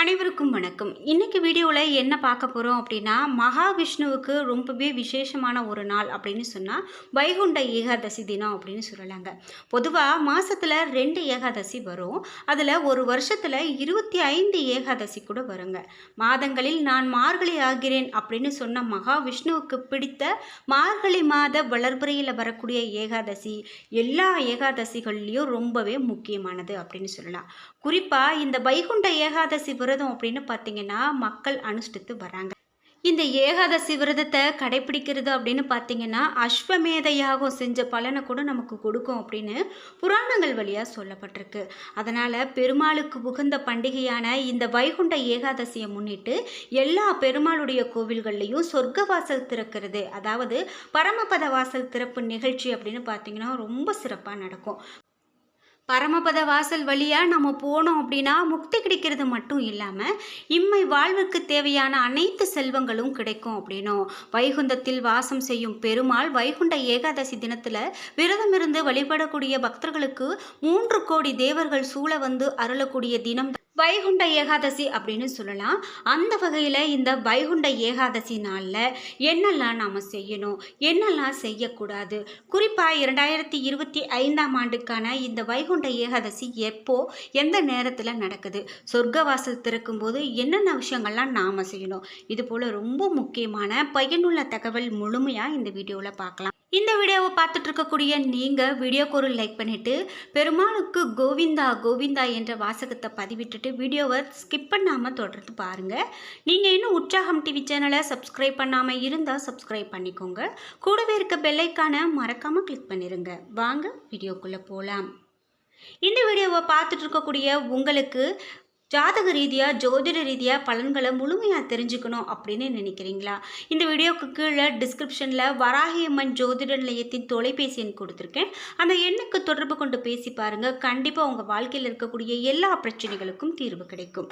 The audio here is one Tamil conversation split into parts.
அனைவருக்கும் வணக்கம். இன்னைக்கு வீடியோவில் என்ன பார்க்க போகிறோம் அப்படின்னா மகாவிஷ்ணுவுக்கு ரொம்பவே விசேஷமான ஒரு நாள் அப்படின்னு சொன்னால் வைகுண்ட ஏகாதசி தினம் அப்படின்னு சொல்லலாங்க. பொதுவாக மாதத்தில் ரெண்டு ஏகாதசி வரும். அதில் ஒரு வருஷத்தில் இருபத்தி ஐந்து ஏகாதசி கூட வருங்க. மாதங்களில் நான் மார்கழி ஆகிறேன் அப்படின்னு சொன்ன மகாவிஷ்ணுவுக்கு பிடித்த மார்கழி மாத வளர்புறையில் வரக்கூடிய ஏகாதசி எல்லா ஏகாதசிகள்லேயும் ரொம்பவே முக்கியமானது அப்படின்னு சொல்லலாம். குறிப்பாக இந்த வைகுண்ட ஏகாதசி விரதம் அப்படின்னு பார்த்தீங்கன்னா மக்கள் அனுஷ்டித்து வராங்க. இந்த ஏகாதசி விரதத்தை கடைப்பிடிக்கிறது அப்படின்னு பார்த்தீங்கன்னா அஸ்வமேத யாகம் செஞ்ச பலனை கூட நமக்கு கொடுக்கும் அப்படின்னு புராணங்கள் வழியாக சொல்லப்பட்டிருக்கு. அதனால் பெருமாளுக்கு உகந்த பண்டிகையான இந்த வைகுண்ட ஏகாதசியை முன்னிட்டு எல்லா பெருமாளுடைய கோவில்கள்லையும் சொர்க்க வாசல் திறக்கிறது. அதாவது பரமபத வாசல் திறப்பு நிகழ்ச்சி அப்படின்னு பார்த்தீங்கன்னா ரொம்ப சிறப்பாக நடக்கும். பரமபத வாசல் வழியாக நம்ம போனோம் அப்படின்னா முக்தி கிடைக்கிறது மட்டும் இல்லாமல் இம்மை வாழ்வுக்கு தேவையான அனைத்து செல்வங்களும் கிடைக்கும் அப்படின்னும். வைகுந்தத்தில் வாசம் செய்யும் பெருமாள் வைகுண்ட ஏகாதசி தினத்தில் விரதமிருந்து வழிபடக்கூடிய பக்தர்களுக்கு மூன்று கோடி தேவர்கள் சூழ வந்து அருளக்கூடிய தினம் வைகுண்ட ஏகாதசி அப்படின்னு சொல்லலாம். அந்த வகையில் இந்த வைகுண்ட ஏகாதசி நாளில் என்னெல்லாம் நாம் செய்யணும்? என்னெல்லாம் செய்யக்கூடாது? குறிப்பாக இரண்டாயிரத்தி இருபத்தி ஐந்தாம் ஆண்டுக்கான இந்த வைகுண்ட ஏகாதசி எப்போ எந்த நேரத்தில் நடக்குது? சொர்க்கவாசல் திறக்கும்போது என்னென்ன விஷயங்கள்லாம் நாம் செய்யணும்? இது போல் ரொம்ப முக்கியமான பயனுள்ள தகவல் முழுமையாக இந்த வீடியோவில் பார்க்கலாம். இந்த வீடியோவை பார்த்துட்டு இருக்கக்கூடிய நீங்கள் வீடியோக்கு ஒரு லைக் பண்ணிவிட்டு பெருமாளுக்கு கோவிந்தா கோவிந்தா என்ற வாசகத்தை பதிவிட்டுட்டு வீடியோவை ஸ்கிப் பண்ணாமல் தொடர்ந்து பாருங்கள் நீங்கள் இன்னும் உற்சாகம் டிவி சேனலை சப்ஸ்கிரைப் பண்ணாமல் இருந்தால் சப்ஸ்கிரைப் பண்ணிக்கோங்க. கூடவே இருக்க பெல்லைக்கான மறக்காமல் கிளிக் பண்ணிடுங்க வாங்க வீடியோக்குள்ளே போகலாம் இந்த வீடியோவை பார்த்துட்டு இருக்கக்கூடிய உங்களுக்கு ஜாதக ரீதியாக ஜோதிட ரீதியாக பலன்களை முழுமையாக தெரிஞ்சுக்கணும் அப்படின்னு நினைக்கிறீங்களா? இந்த வீடியோக்கு கீழே டிஸ்கிரிப்ஷனில் வராகியம்மன் ஜோதிட நிலையத்தின் தொலைபேசி எண் கொடுத்துருக்கேன். அந்த எண்ணுக்கு தொடர்பு கொண்டு பேசி பாருங்கள் கண்டிப்பாக உங்கள் வாழ்க்கையில் இருக்கக்கூடிய எல்லா பிரச்சனைகளுக்கும் தீர்வு கிடைக்கும்.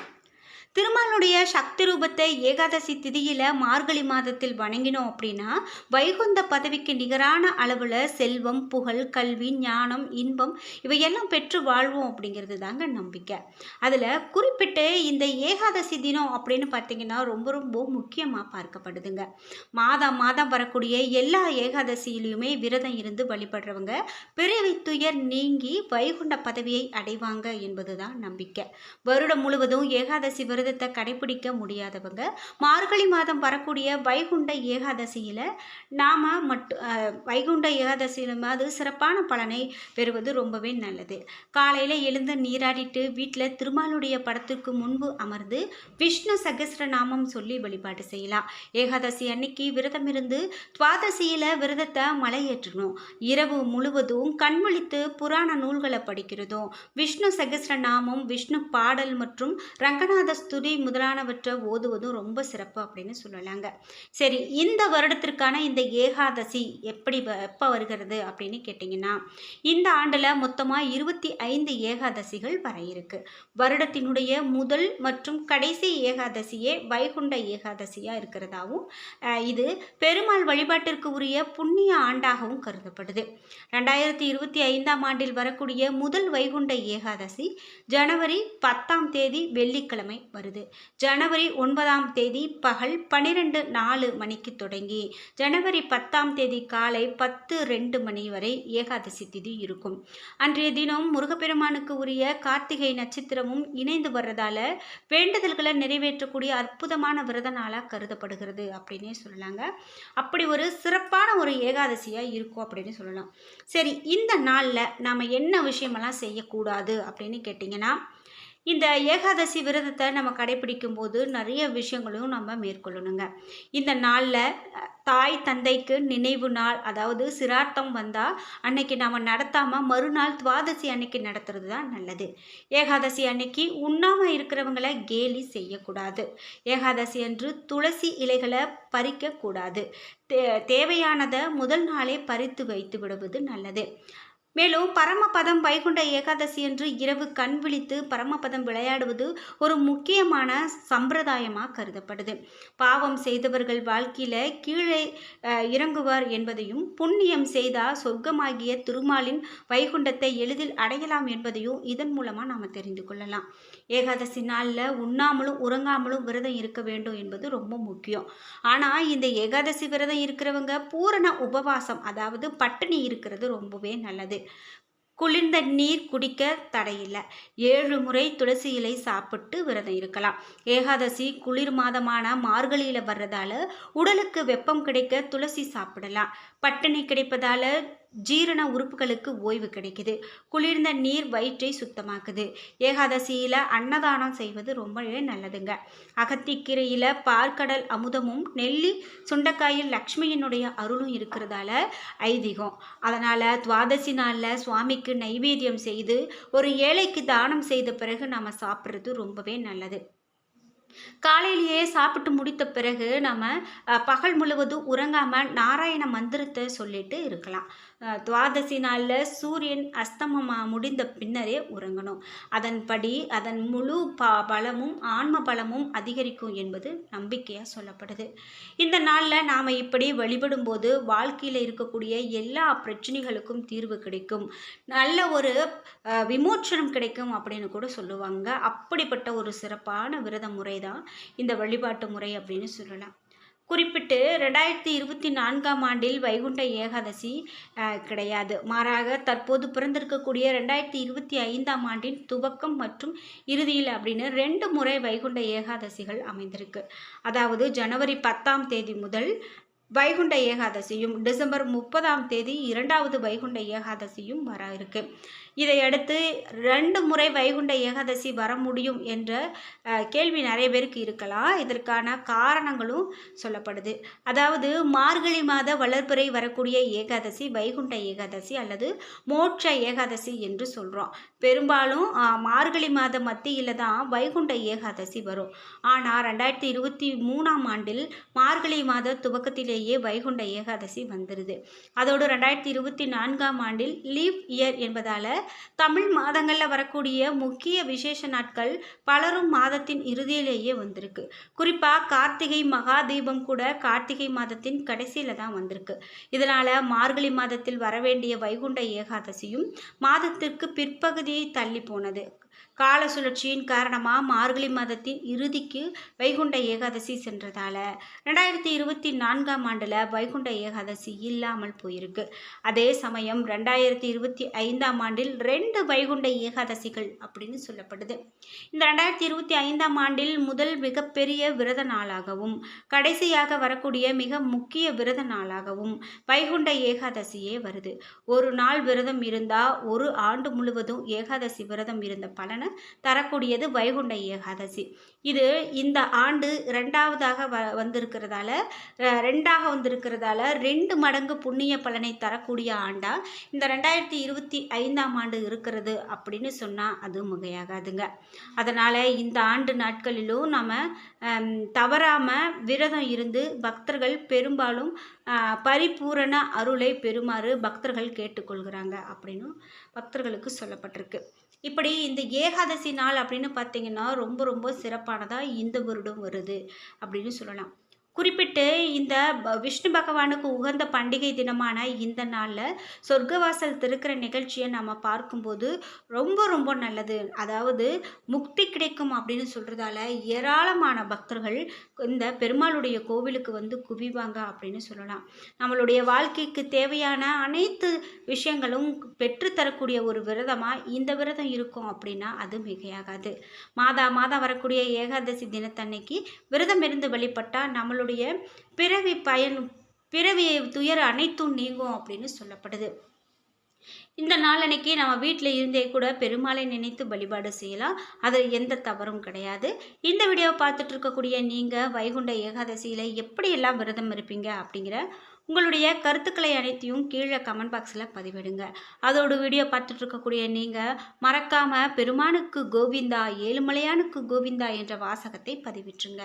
திருமாலுடைய சக்தி ரூபத்தை ஏகாதசி திதியில் மார்கழி மாதத்தில் வணங்கினோம் அப்படின்னா வைகுந்த பதவிக்கு நிகரான அளவில் செல்வம் புகழ் கல்வி ஞானம் இன்பம் இவையெல்லாம் பெற்று வாழ்வோம் அப்படிங்கிறது தாங்க நம்பிக்கை. அதில் குறிப்பிட்டு இந்த ஏகாதசி தினம் அப்படின்னு பார்த்தீங்கன்னா ரொம்ப ரொம்ப முக்கியமாக பார்க்கப்படுதுங்க. மாதம் மாதம் வரக்கூடிய எல்லா ஏகாதசியிலையுமே விரதம் இருந்து வழிபடுறவங்க பிறவி துயர் நீங்கி வைகுண்ட பதவியை அடைவாங்க என்பதுதான் நம்பிக்கை. வருடம் முழுவதும் ஏகாதசி விரதம் விரதத்தை கடைபிடிக்க முடியாதவங்க மார்கழி மாதம் வரக்கூடிய வைகுண்ட ஏகாதசியில் நாம் மட்டும் வைகுண்ட ஏகாதசியில் அது சிறப்பான பலனை பெறுவது ரொம்பவே நல்லது. காலையில் எழுந்து நீராடிட்டு வீட்டில் திருமாலுடைய படத்துக்கு முன்பு அமர்ந்து விஷ்ணு சகசிர நாமம் சொல்லி வழிபாடு செய்யலாம். ஏகாதசி அன்னைக்கு விரதம் இருந்து துவாதசியில் விரதத்தை மலையேற்றணும். இரவு முழுவதும் கண்விழித்து புராண நூல்களை படிக்கிறதும் விஷ்ணு சகசிர நாமம் விஷ்ணு பாடல் மற்றும் ரங்கநாத துதி முதலானவற்றை ஓதுவதும் ரொம்ப சிறப்பு அப்படின்னு சொல்லலாங்க. சரி இந்த வருடத்திற்கான இந்த ஏகாதசி எப்படி எப்போ வருகிறது அப்படின்னு கேட்டிங்கன்னா இந்த ஆண்டில் மொத்தமாக இருபத்தி ஐந்து ஏகாதசிகள் வர இருக்கு. வருடத்தினுடைய முதல் மற்றும் கடைசி ஏகாதசியே வைகுண்ட ஏகாதசியாக இருக்கிறதாவும் இது பெருமாள் வழிபாட்டிற்கு உரிய புண்ணிய ஆண்டாகவும் கருதப்படுது. ரெண்டாயிரத்தி இருபத்தி ஐந்தாம் ஆண்டில் வரக்கூடிய முதல் வைகுண்ட ஏகாதசி ஜனவரி பத்தாம் தேதி வெள்ளிக்கிழமை வருது. ஜனவரி ஒன்பதாம் தேதி பகல் பன்னிரெண்டு நாலு மணிக்கு தொடங்கி ஜனவரி பத்தாம் தேதி காலை பத்து ரெண்டு மணி வரை ஏகாதசி திதி இருக்கும். அன்றைய தினம் முருகப்பெருமானுக்கு உரிய கார்த்திகை நட்சத்திரமும் இணைந்து வர்றதால வேண்டுதல்களை நிறைவேற்றக்கூடிய அற்புதமான விரத நாளாக கருதப்படுகிறது அப்படின்னே சொல்லலாங்க. அப்படி ஒரு சிறப்பான ஒரு ஏகாதசியாக இருக்கும் அப்படின்னு சொல்லலாம். சரி இந்த நாளில் நாம் என்ன விஷயமெல்லாம் செய்யக்கூடாது அப்படின்னு கேட்டிங்கன்னா இந்த ஏகாதசி விரதத்தை நம்ம கடைபிடிக்கும் போது நிறைய விஷயங்களும் நம்ம மேற்கொள்ளணுங்க. இந்த நாளில் தாய் தந்தைக்கு நினைவு நாள் அதாவது சிரார்த்தம் வந்தால் அன்னைக்கு நாம் நடத்தாமல் மறுநாள் துவாதசி அன்னைக்கு நடத்துறது தான் நல்லது. ஏகாதசி அன்னைக்கு உண்ணாமல் இருக்கிறவங்கள கேலி செய்யக்கூடாது. ஏகாதசி அன்று துளசி இலைகளை பறிக்கக்கூடாது. தே தேவையானதை முதல் நாளே பறித்து வைத்து விடுவது நல்லது. மேலும் பரமபதம் வைகுண்ட ஏகாதசி என்று இரவு கண் விழித்து பரமபதம் விளையாடுவது ஒரு முக்கியமான சம்பிரதாயமாக கருதப்படுது. பாவம் செய்தவர்கள் வாழ்க்கையில் கீழே இறங்குவார் என்பதையும் புண்ணியம் செய்தால் சொர்க்கமாகிய திருமாலின் வைகுண்டத்தை எளிதில் அடையலாம் என்பதையும் இதன் மூலமாக நாம் தெரிந்து கொள்ளலாம். ஏகாதசி நாளில் உண்ணாமலும் உறங்காமலும் விரதம் இருக்க வேண்டும் என்பது ரொம்ப முக்கியம். ஆனால் இந்த ஏகாதசி விரதம் இருக்கிறவங்க பூரண உபவாசம் அதாவது பட்டினி இருக்கிறது ரொம்பவே நல்லது. குளிர்ந்த நீர் குடிக்க தடையில்லை. ஏழு முறை துளசி இலை சாப்பிட்டு விரதம் இருக்கலாம். ஏகாதசி குளிர் மாதமான மார்கழியில் வர்றதால உடலுக்கு வெப்பம் கிடைக்க துளசி சாப்பிடலாம். பட்டினி கிடைப்பதால ஜீரண உறுப்புகளுக்கு ஓய்வு கிடைக்குது. குளிர்ந்த நீர் வயிற்றை சுத்தமாக்குது. ஏகாதசியில் அன்னதானம் செய்வது ரொம்பவே நல்லதுங்க. அகத்திக்கீரையில் பார்க்கடல் அமுதமும் நெல்லி சுண்டைக்காயில் லக்ஷ்மியினுடைய அருளும் இருக்கிறதால ஐதீகம். அதனால் துவாதசி நாளில் சுவாமிக்கு நைவேத்தியம் செய்து ஒரு ஏழைக்கு தானம் செய்த பிறகு நம்ம சாப்பிட்றது ரொம்பவே நல்லது. காலையிலேயே சாப்பிட்டு முடித்த பிறகு நம்ம பகல் முழுவதும் உறங்காமல் நாராயண மந்திரத்தை சொல்லிட்டு இருக்கலாம். துவாதசி நாளில் சூரியன் அஸ்தமமாக முடிந்த பின்னரே உறங்கணும். அதன்படி அதன் முழு ப பலமும் ஆன்ம பலமும் அதிகரிக்கும் என்பது நம்பிக்கையாக சொல்லப்படுது. இந்த நாளில் நாம் இப்படி வழிபடும்போது வாழ்க்கையில் இருக்கக்கூடிய எல்லா பிரச்சனைகளுக்கும் தீர்வு கிடைக்கும். நல்ல ஒரு விமோச்சனம் கிடைக்கும் அப்படின்னு கூட சொல்லுவாங்க. அப்படிப்பட்ட ஒரு சிறப்பான விரத முறை தான் இந்த வழிபாட்டு முறை அப்படின்னு சொல்லலாம். குறிப்பிட்டு ரெண்டாயிரத்தி இருபத்தி நான்காம் ஆண்டில் வைகுண்ட ஏகாதசி கிடையாது. மாறாக தற்போது பிறந்திருக்கக்கூடிய ரெண்டாயிரத்தி இருபத்தி ஐந்தாம் ஆண்டின் துவக்கம் மற்றும் இறுதியில் அப்படின்னு ரெண்டு முறை வைகுண்ட ஏகாதசிகள் அமைந்திருக்கு. அதாவது ஜனவரி பத்தாம் தேதி முதல் வைகுண்ட ஏகாதசியும் டிசம்பர் முப்பதாம் தேதி இரண்டாவது வைகுண்ட ஏகாதசியும் வர இருக்கு. இதையடுத்து ரெண்டு முறை வைகுண்ட ஏகாதசி வர முடியும் என்ற கேள்வி நிறைய பேருக்கு இருக்கலாம். இதற்கான காரணங்களும் சொல்லப்படுது. அதாவது மார்கழி மாத வளர்பிறை வரக்கூடிய ஏகாதசி வைகுண்ட ஏகாதசி அல்லது மோட்ச ஏகாதசி என்று சொல்கிறோம் பெரும்பாலும் மார்கழி மாத மத்தியில் தான் வைகுண்ட ஏகாதசி வரும். ஆனால் ரெண்டாயிரத்தி இருபத்தி மூணாம் ஆண்டில் மார்கழி மாத துவக்கத்திலேயே வைகுண்ட ஏகாதசி வந்துடுது அதோடு ரெண்டாயிரத்தி இருபத்தி நான்காம் ஆண்டில் லீவ் இயர் என்பதால் தமிழ் மாதங்களில் வரக்கூடிய முக்கிய விசேஷ நாட்கள் பலரும் மாதத்தின் இறுதியிலேயே வந்திருக்கு. குறிப்பாக கார்த்திகை மகா தீபம் கூட கார்த்திகை மாதத்தின் கடைசியில் தான் வந்திருக்கு. இதனால் மார்கழி மாதத்தில் வரவேண்டிய வைகுண்ட ஏகாதசியும் மாதத்திற்கு பிற்பகுதியை தள்ளி போனது. கால சுழற்சியின் காரணமாக மார்கழி மாதத்தின் இறுதிக்கு வைகுண்ட ஏகாதசி சென்றதால. ரெண்டாயிரத்தி இருபத்தி நான்காம் ஆண்டில் வைகுண்ட ஏகாதசி இல்லாமல் போயிருக்கு. அதே சமயம் ரெண்டாயிரத்தி இருபத்தி ஐந்தாம் ஆண்டில் ரெண்டு வைகுண்ட ஏகாதசிகள் அப்படின்னு சொல்லப்படுது. இந்த ரெண்டாயிரத்தி இருபத்தி ஐந்தாம் ஆண்டில் முதல் மிகப்பெரிய விரத நாளாகவும் கடைசியாக வரக்கூடிய மிக முக்கிய விரத நாளாகவும் வைகுண்ட ஏகாதசியே வருது. ஒரு நாள் விரதம் இருந்தால் ஒரு ஆண்டு முழுவதும் ஏகாதசி விரதம் இருந்த பலனை தரக்கூடியது வைகுண்ட ஏகாதசி. இது இந்த ஆண்டு ரெண்டாவதாக வ வந்திருக்கிறதால ரெண்டாக வந்திருக்கிறதால ரெண்டு மடங்கு புண்ணிய பலனை தரக்கூடிய ஆண்டாக இந்த ரெண்டாயிரத்தி இருபத்தி ஐந்தாம் ஆண்டு இருக்கிறது அப்படின்னு சொன்னால் அது முகையாகாதுங்க. அதனால் இந்த ஆண்டு நாட்களிலும் நம்ம தவறாமல் விரதம் இருந்து பக்தர்கள் பெரும்பாலும் பரிபூரண அருளை பெறுமாறு பக்தர்கள் கேட்டுக்கொள்கிறாங்க அப்படின்னு பக்தர்களுக்கு சொல்லப்பட்டிருக்கு. இப்படி இந்த ஏகாதசி நாள் அப்படின்னு பார்த்தீங்கன்னா ரொம்ப ரொம்ப சிறப்பானதாக இந்த வருடம் வருது அப்படின்னு சொல்லலாம். குறிப்பிட்டு இந்த விஷ்ணு பகவானுக்கு உகந்த பண்டிகை தினமான இந்த நாளில் சொர்க்கவாசல் திறக்கிற நிகழ்ச்சியை நம்ம பார்க்கும்போது ரொம்ப ரொம்ப நல்லது. அதாவது முக்தி கிடைக்கும் அப்படின்னு சொல்கிறதால ஏராளமான பக்தர்கள் இந்த பெருமாளுடைய கோவிலுக்கு வந்து குவிவாங்க அப்படின்னு சொல்லலாம். நம்மளுடைய வாழ்க்கைக்கு தேவையான அனைத்து விஷயங்களும் பெற்றுத்தரக்கூடிய ஒரு விரதமாக இந்த விரதம் இருக்கும் அப்படின்னா அது மிகையாகாது. மாதா மாதம் வரக்கூடிய ஏகாதசி தினத்தன்னைக்கு விரதம் இருந்து வழிபட்டால் நம்மளுடைய நம்மளுடைய பிறவி பயன் பிறவி துயர் அனைத்தும் நீங்கும் அப்படின்னு சொல்லப்படுது. இந்த நாளன்னைக்கு நம்ம வீட்டில் இருந்தே கூட பெருமாளை நினைத்து வழிபாடு செய்யலாம். அதில் எந்த தவறும் கிடையாது. இந்த வீடியோவை பார்த்துட்டு இருக்கக்கூடிய நீங்கள் வைகுண்ட ஏகாதசியில் எப்படியெல்லாம் விரதம் இருப்பீங்க அப்படிங்கிற உங்களுடைய கருத்துக்களை அனைத்தையும் கீழே கமெண்ட் பாக்ஸில் பதிவிடுங்க. அதோட வீடியோ பார்த்துட்டு இருக்கக்கூடிய நீங்கள் மறக்காமல் பெருமானுக்கு கோவிந்தா ஏழுமலையானுக்கு கோவிந்தா என்ற வாசகத்தை பதிவிட்டுருங்க.